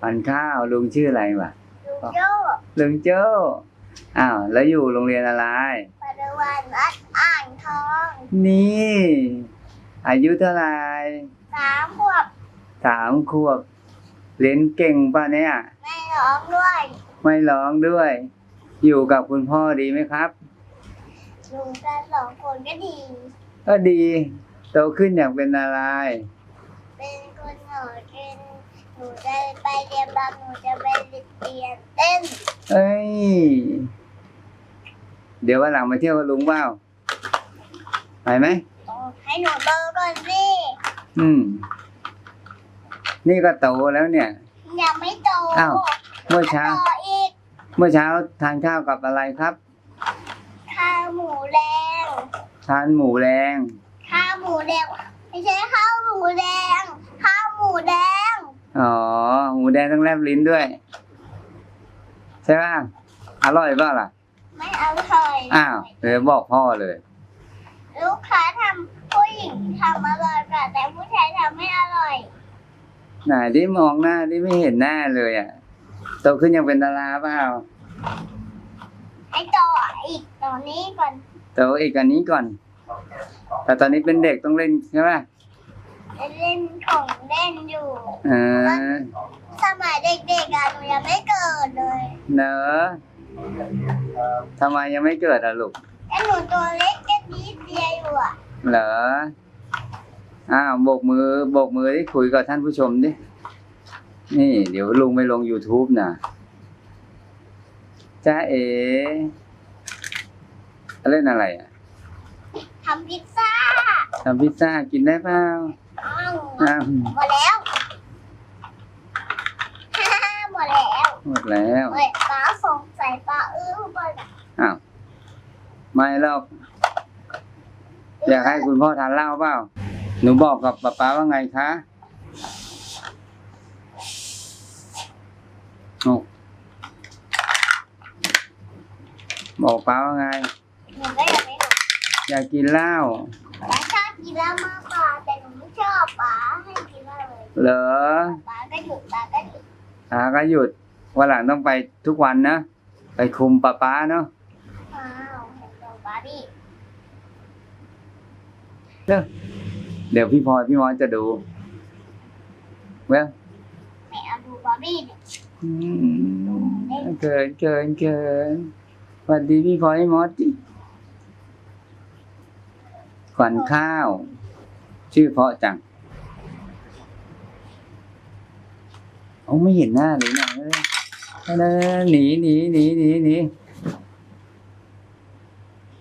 ปันข้าวลุงชื่ออะไรวะลุงโจ้ลุงโจ้อ้าวแล้วอยู่โรงเรียนอะไรปัจจุบันวัดอ่างทอง นี่ อายุเท่าไหร่สามขวบสามขวบเรียนเก่งป่ะเนี่ย ไม่ร้องด้วย ไม่ร้องด้วย อยู่กับคุณพ่อดีไหมครับลุงกันสองคนก็ดี ก็ดี โตขึ้นอยากเป็นอะไรเป็นค นหน่อยเป็นหนูจะไปเรียนรำหนูจะไปเรียนเต้นเอ้ย เดี๋ยววันหลังมาเที่ยวกับลุงเปล่าไปไหม ให้หนูโตก่อนสิอืม นี่ก็โตแล้วเนี่ย ยังไม่โตอ้าว เมื่อเช้าโตอีกเมื่อเช้าทานข้าวกับอะไรครับ ข้าวหมูแดงทานหมูแดงข้าวหมูแดงไม่ใช่ข้าวหมูแดง ข้าวหมูแดง อ๋อ หมู แดงต้องแลบลิ้นด้วย ใช่ป่ะอร่อยเปล่าล่ะ ไม่อร่อยอ้าวเดี๋ยวบอกพ่อเลย ลูกค้าทำผู้หญิงทำอร่อยกว่าแต่ผู้ชายทำไม่อร่อยไหนที่มองหน้าที่ไม่เห็นหน้าเลยอะโตขึ้นยังเป็นดาราเปล่าให้โตอีกตอนนี้ก่อนโตอีกอันนี้ก่อน แต่ตอนนี้เป็นเด็กต้องเล่นใช่ป่ะจะ เล่นของเล่นอยู่เออสมัยเด็กๆอะหนูยังไม่เกิดเลยเนอะทำไมยังไม่เกิดอะลูกแต่หนูตัวเล็กแค่นิดเดียวอยู่อะเหรออ้าวโบกมือโบกมือที่คุยกับท่านผู้ชมดินี่ เดี๋ยวลุงไปลง YouTube นะจ้าเอ๋เล่นอะไรอะทำพิซซ่าทำพิซซ่ากินได้เปล่าอ้าวอ้าว หมดแล้วหมดแล้วหมดแล้ว เฮ้ยป้าสงสัยป้าอื้อไปนะอ้าว ไม่หรอกอยากให้คุณพ่อทานเหล้าเปล่า หนูบอกกับป๊าป๊าว่าไงคะโอ้บอกป๊าว่าไง หนูก็ยังไม่รู้อยากกินเหล้า ป้าชอบกินเหล้ามากกว่าแต่หนูไม่ชอบป้าให้กิน เหล้าเลยเหรอป้าก็หยุดป้าก็หยุดอาก็หยุดวันหลังต้องไปทุกวันนะไปคุมป๊าป๊าเนาะอ้าวเห็นตัวป้าดิเด้อเดี๋ยวพี่พลอยพี่มอสจะดูเว้ยไม่เอาดูป้าบี้เนี่ยอืมเกินเกินเกินสวัสดีพี่พลอยพี่มอสดิขวัญข้าว ชื่อเพราะจัง โอ้ไม่เห็นหน้าเลยนะเอ้ยเอหนีหนีหนีหนีหนี